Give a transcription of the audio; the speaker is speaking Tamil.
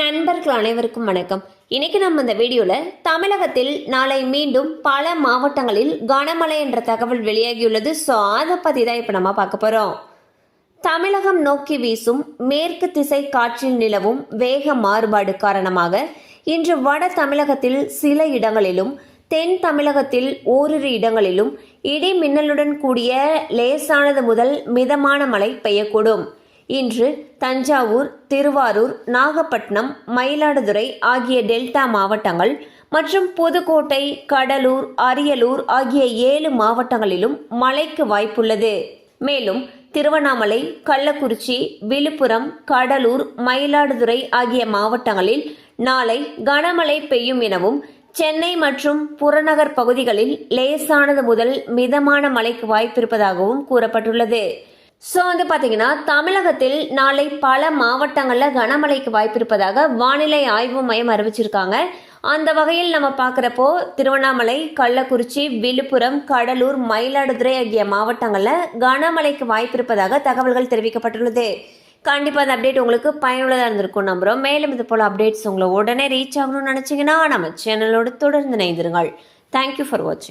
நண்பர்கள் அனைவருக்கும் வணக்கம். இன்னைக்கு நம்ம இந்த வீடியோல தமிழகத்தில் நாளை மீண்டும் பல மாவட்டங்களில் கனமழை என்ற தகவல் வெளியாகியுள்ளது. ஸோ அதை பத்தி தான் இப்போ நம்ம பார்க்க போறோம். தமிழகம் நோக்கி வீசும் மேற்கு திசை காற்றில் நிலவும் வேக மாறுபாடு காரணமாக இன்று வட தமிழகத்தில் சில இடங்களிலும் தென் தமிழகத்தில் ஓரிரு இடங்களிலும் இடி மின்னலுடன் கூடிய லேசானது முதல் மிதமான மழை பெய்யக்கூடும். இன்று தஞ்சாவூர் திருவாரூர் நாகப்பட்டினம் மயிலாடுதுறை ஆகிய டெல்டா மாவட்டங்கள் மற்றும் புதுக்கோட்டை கடலூர் அரியலூர் ஆகிய ஏழு மாவட்டங்களிலும் மழைக்கு வாய்ப்புள்ளது. மேலும் திருவண்ணாமலை கள்ளக்குறிச்சி விழுப்புரம் கடலூர் மயிலாடுதுறை ஆகிய மாவட்டங்களில் நாளை கனமழை பெய்யும் எனவும் சென்னை மற்றும் புறநகர் பகுதிகளில் லேசானது முதல் மிதமான மழைக்கு வாய்ப்பிருப்பதாகவும் கூறப்பட்டுள்ளது. ஸோ வந்து பார்த்தீங்கன்னா தமிழகத்தில் நாளை பல மாவட்டங்களில் கனமழைக்கு வாய்ப்பு இருப்பதாக வானிலை ஆய்வு மையம் அறிவிச்சிருக்காங்க. அந்த வகையில் நம்ம பார்க்குறப்போ திருவண்ணாமலை கள்ளக்குறிச்சி விழுப்புரம் கடலூர் மயிலாடுதுறை ஆகிய மாவட்டங்களில் கனமழைக்கு வாய்ப்பு இருப்பதாக தகவல்கள் தெரிவிக்கப்பட்டுள்ளது. கண்டிப்பாக அந்த அப்டேட் உங்களுக்கு பயனுள்ளதாக இருந்திருக்கும் நம்புகிறோம் மேலும் இது போல் அப்டேட்ஸ் உங்களை உடனே ரீச் ஆகணும்னு நினச்சிங்கன்னா நம்ம சேனலோடு தொடர்ந்து இணைந்திருங்கள். தேங்க்யூ ஃபார் வாட்சிங்